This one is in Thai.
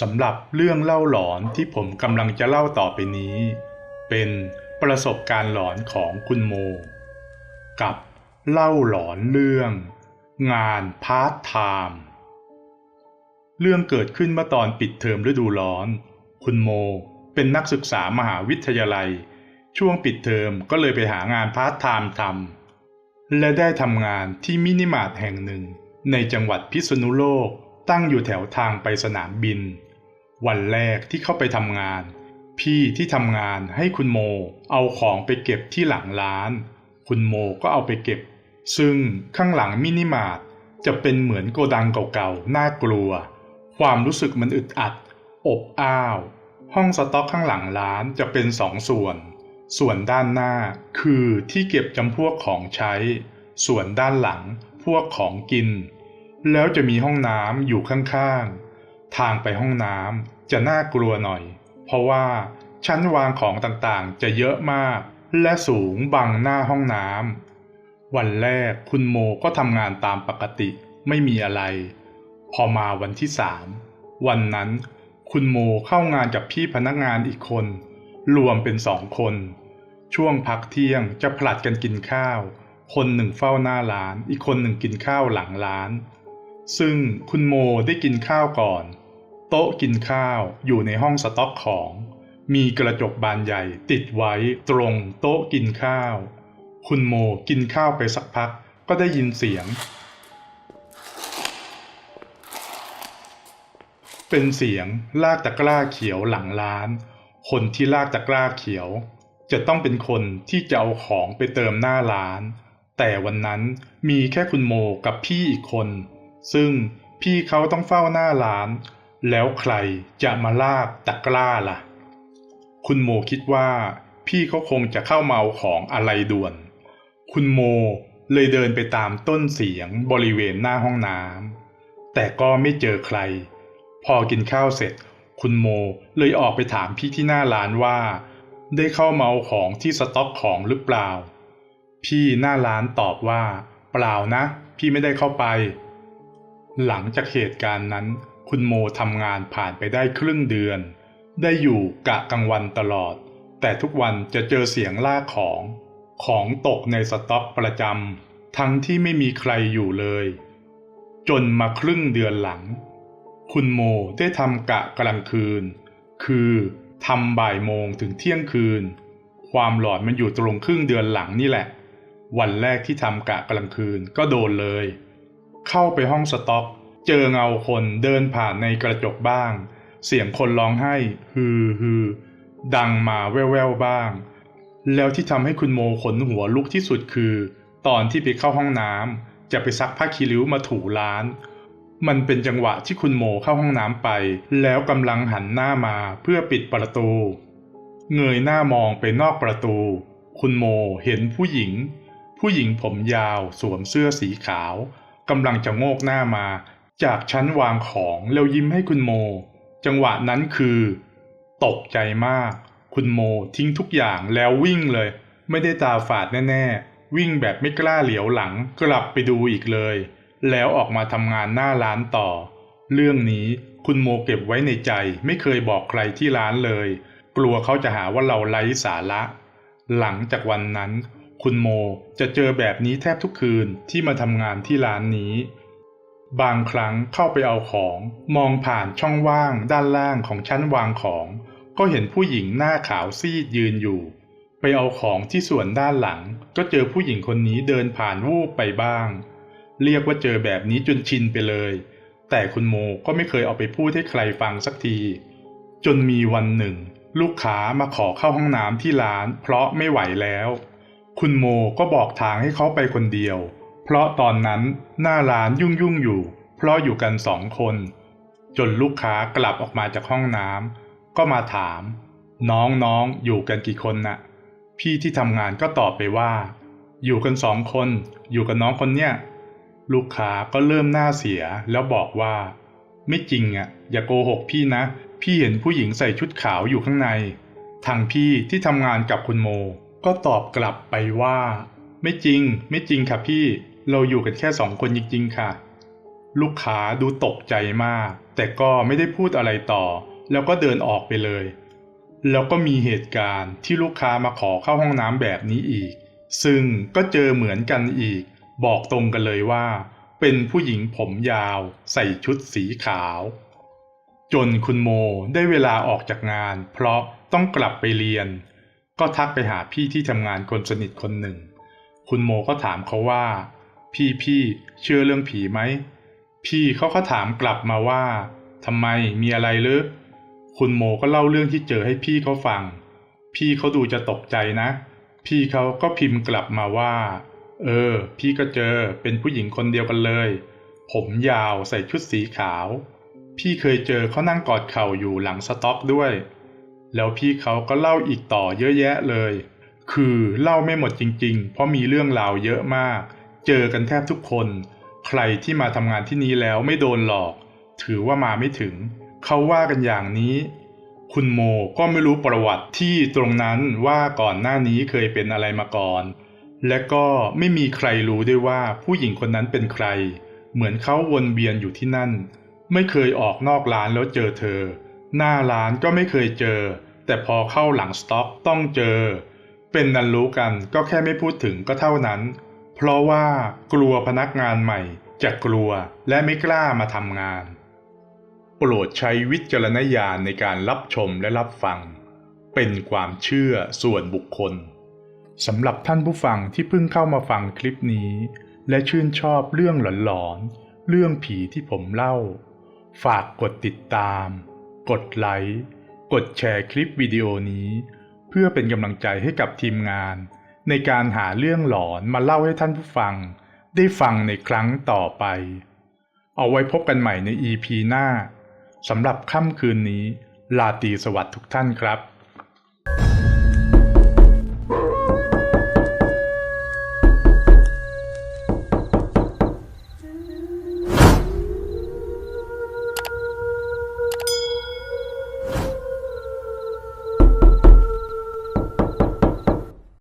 สำหรับเรื่องเล่าหลอนที่ผมกำลังจะเล่าต่อไปนี้ เป็นประสบการณ์หลอนของคุณโม กับเล่าหลอนเรื่อง งานพาร์ทไทม์เรื่องเกิดขึ้นเมื่อตอนปิดเทอมฤดูร้อน คุณโมเป็นนักศึกษามหาวิทยาลัย ช่วงปิดเทอมก็เลยไปหางานพาร์ทไทม์ทำและได้ทำงานที่มินิมาร์ทแห่งหนึ่ง ในจังหวัดพิษณุโลกตั้งอยู่แถวทางไปสนามบิน วันแรกที่เข้าไปทำงาน พี่ที่ทำงานให้คุณโม เอาของไปเก็บที่หลังร้าน คุณโมก็เอาไปเก็บ ซึ่งข้างหลังมินิมาร์ทจะเป็นเหมือนโกดังเก่าๆ น่ากลัว ความรู้สึกมันอึดอัด อบอ้าว ห้องสต็อกข้างหลังร้านจะเป็นสองส่วน ส่วนด้านหน้าคือที่เก็บจำพวกของใช้ ส่วนด้านหลังพวกของกิน แล้วจะมีห้องน้ำอยู่ข้างๆ ทางไปห้องน้ำจะน่ากลัวหน่อย เพราะว่าชั้นวางของต่างๆ จะเยอะมาก และสูงบังหน้าห้องน้ำวันแรกคุณโมก็ทำงานตามปกติไม่มีอะไร พอมาวันที่สามวันนั้นคุณโมเข้างานกับพี่พนักงานอีกคน รวมเป็นสองคน ช่วงพักเที่ยงจะผลัดกันกินข้าว คนหนึ่งเฝ้าหน้าร้าน อีกคนหนึ่งกินข้าวหลังร้าน ซึ่งคุณโมได้กินข้าวก่อน โต๊ะกินข้าวอยู่ในห้องสต็อกของ มีกระจกบานใหญ่ติดไว้ตรงโต๊ะกินข้าว คุณโมกินข้าวไปสักพักก็ได้ยินเสียง เป็นเสียงลากตะกร้าเขียวหลังร้าน คนที่ลากตะกร้าเขียว จะต้องเป็นคนที่จะเอาของไปเติมหน้าร้าน แต่วันนั้นมีแค่คุณโมกับพี่อีกคน ซึ่งพี่เขาต้องเฝ้าหน้าร้าน แล้วใครจะมาลากตะกร้าล่ะ คุณโมคิดว่า พี่เขาคงจะเข้ามาเอาของอะไรด่วน คุณโมเลยเดินไปตามต้นเสียงบริเวณหน้าห้องน้ำแต่ก็ไม่เจอใคร พอกินข้าวเสร็จ คุณโมเลยออกไปถามพี่ที่หน้าร้านว่า ได้เข้ามาเอาของที่สต็อกของหรือเปล่า พี่หน้าร้านตอบว่า เปล่านะ พี่ไม่ได้เข้าไป หลังจากเหตุการณ์นั้น คุณโมทำงานผ่านไปได้ครึ่งเดือน ได้อยู่กะกลางวันตลอด แต่ทุกวันจะเจอเสียงลากของ ของตกในสต็อกประจำทั้งที่ไม่มีใครอยู่เลย จนมาครึ่งเดือนหลัง คุณโมได้ทำกะกลางคืน คือทำบ่ายโมงถึงเที่ยงคืน ความหลอนมันอยู่ตรงครึ่งเดือนหลังนี่แหละ วันแรกที่ทำกะกลางคืนก็โดนเลย เข้าไปห้องสต็อก เจอเงาคนเดินผ่านในกระจกบ้าง เสียงคนร้องไห้ฮือฮือดังมาแว่วๆบ้าง แล้วที่ทำให้คุณโมขนหัวลุกที่สุดคือ ตอนที่ไปเข้าห้องน้ำจะไปซักผ้าคีริ้วมาถูร้าน มันเป็นจังหวะที่คุณโมเข้าห้องน้ำไป แล้วกำลังหันหน้ามาเพื่อปิดประตู เงยหน้ามองไปนอกประตู คุณโมเห็นผู้หญิง ผู้หญิงผมยาวสวมเสื้อสีขาว กำลังจะโงกหน้ามา จากชั้นวางของแล้วยิ้มให้คุณโม จังหวะนั้นคือ ตกใจมาก คุณโมทิ้งทุกอย่างแล้ววิ่งเลย ไม่ได้ตาฝาดแน่ๆ วิ่งแบบไม่กล้าเหลียวหลังกลับไปดูอีกเลย แล้วออกมาทำงานหน้าร้านต่อ เรื่องนี้คุณโมเก็บไว้ในใจไม่เคยบอกใครที่ร้านเลย กลัวเขาจะหาว่าเราไร้สาระ หลังจากวันนั้น คุณโมจะเจอแบบนี้แทบทุกคืนที่มาทำงานที่ร้านนี้ บางครั้งเข้าไปเอาของมองผ่านช่องว่างด้านล่างของชั้นวางของ ก็เห็นผู้หญิงหน้าขาวซีดยืนอยู่ ไปเอาของที่ส่วนด้านหลัง ก็เจอผู้หญิงคนนี้เดินผ่านวูบไปบ้าง เรียกว่าเจอแบบนี้จนชินไปเลย แต่คุณโมก็ไม่เคยเอาไปพูดให้ใครฟังสักที จนมีวันหนึ่ง ลูกค้ามาขอเข้าห้องน้ำที่ร้าน เพราะไม่ไหวแล้ว คุณโมก็บอกทางให้เขาไปคนเดียว เพราะตอนนั้นหน้าร้านยุ่งยุ่งอยู่ เพราะอยู่กันสองคน จนลูกค้ากลับออกมาจากห้องน้ำก็มาถาม น้องๆอยู่กันกี่คนน่ะ พี่ที่ทำงานก็ตอบไปว่า อยู่กันสองคน อยู่กับน้องคนเนี้ยลูกค้าก็เริ่มหน้าเสียแล้วบอกว่า ไม่จริงอะ อย่าโกหกพี่นะ พี่เห็นผู้หญิงใส่ชุดขาวอยู่ข้างในทางพี่ที่ทำงานกับคุณโม ก็ตอบกลับไปว่า ไม่จริง ไม่จริงค่ะพี่ เราอยู่กันแค่สองคนจริงๆค่ะ ลูกค้าดูตกใจมาก แต่ก็ไม่ได้พูดอะไรต่อ แล้วก็เดินออกไปเลย แล้วก็มีเหตุการณ์ที่ลูกค้ามาขอเข้าห้องน้ำแบบนี้อีก ซึ่งก็เจอเหมือนกันอีก บอกตรงกันเลยว่า เป็นผู้หญิงผมยาว ใส่ชุดสีขาว จนคุณโมได้เวลาออกจากงาน เพราะต้องกลับไปเรียน ก็ทักไปหาพี่ที่ทำงานคนสนิทคนหนึ่ง คุณโมก็ถามเขาว่า พี่พี่เชื่อเรื่องผีไหม พี่เขาก็ถามกลับมาว่าทำไมมีอะไรหรือคุณโมก็เล่าเรื่องที่เจอให้พี่เขาฟัง พี่เขาดูจะตกใจนะ พี่เขาก็พิมพ์กลับมาว่า เออ พี่ก็เจอเป็นผู้หญิงคนเดียวกันเลย ผมยาวใส่ชุดสีขาว พี่เคยเจอเขานั่งกอดเข่าอยู่หลังสต็อกด้วย แล้วพี่เขาก็เล่าอีกต่อเยอะแยะเลย คือเล่าไม่หมดจริง ๆ เพราะมีเรื่องราวเยอะมาก เจอกันแทบทุกคน ใครที่มาทำงานที่นี้แล้วไม่โดนหลอก ถือว่ามาไม่ถึง เขาว่ากันอย่างนี้ คุณโมก็ไม่รู้ประวัติที่ตรงนั้นว่าก่อนหน้านี้เคยเป็นอะไรมาก่อน และก็ไม่มีใครรู้ด้วยว่าผู้หญิงคนนั้นเป็นใคร เหมือนเขาวนเวียนอยู่ที่นั่น ไม่เคยออกนอกร้านแล้วเจอเธอ หน้าร้านก็ไม่เคยเจอ แต่พอเข้าหลังสต็อกต้องเจอ เป็นนันรู้กันก็แค่ไม่พูดถึงก็เท่านั้น เพราะว่ากลัวพนักงานใหม่จะกลัวและไม่กล้ามาทำงาน โปรดใช้วิจารณญาณในการรับชมและรับฟัง เป็นความเชื่อส่วนบุคคลสำหรับท่านผู้ฟังที่เพิ่งเข้ามาฟังคลิปนี้ และชื่นชอบเรื่องหลอนๆ เรื่องผีที่ผมเล่า ฝากกดติดตาม กดไลค์กดแชร์คลิปวิดีโอนี้ เพื่อเป็นกำลังใจให้กับทีมงาน ในการหาเรื่องหลอนมาเล่าให้ท่านผู้ฟัง ได้ฟังในครั้งต่อไป เอาไว้พบกันใหม่ใน EP หน้าสำหรับค่ำคืนนี้ลาตีสวัสดิ์ทุกท่านครับ